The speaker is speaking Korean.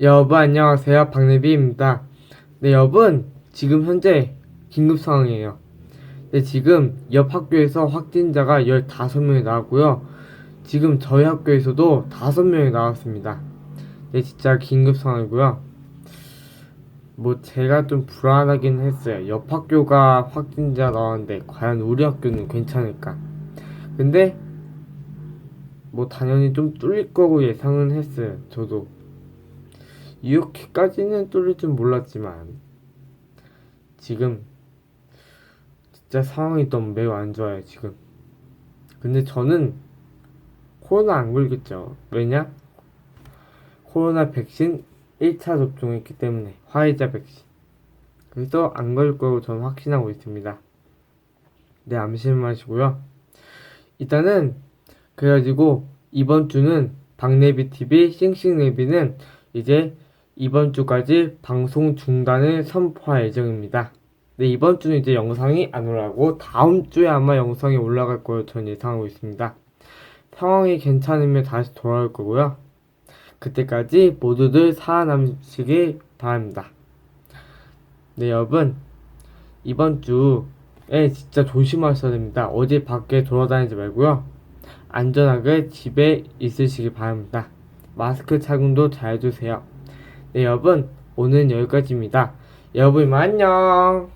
여러분 안녕하세요 박내비입니다. 네 여러분 지금 현재 긴급 상황이에요. 네 지금 옆 학교에서 확진자가 15명이 나왔고요. 지금 저희 학교에서도 5명이 나왔습니다. 네 진짜 긴급 상황이고요. 뭐 제가 좀 불안하긴 했어요. 옆 학교가 확진자 나왔는데 과연 우리 학교는 괜찮을까? 근데 뭐 당연히 좀 뚫릴 거고 예상은 했어요. 저도. 이렇게까지는 뚫릴 줄 몰랐지만 지금 진짜 상황이 너무 매우 안 좋아요 지금. 근데 저는 코로나 안 걸겠죠. 왜냐? 코로나 백신 1차 접종했기 때문에 화이자 백신. 그래서 안 걸릴 거고 저는 확신하고 있습니다. 네 암심 마시고요. 일단은 그래가지고 이번 주는 박내비 TV 싱싱내비는 이제 이번 주까지 방송 중단을 선포할 예정입니다. 네, 이번 주는 이제 영상이 안 올라가고 다음 주에 아마 영상이 올라갈 거로 전 예상하고 있습니다. 상황이 괜찮으면 다시 돌아올 거고요. 그때까지 모두들 살아남으시길 바랍니다. 네, 여러분. 이번 주에 진짜 조심하셔야 됩니다. 어디 밖에 돌아다니지 말고요. 안전하게 집에 있으시기 바랍니다. 마스크 착용도 잘 해주세요. 네, 여러분. 오늘은 여기까지입니다. 여러분, 안녕!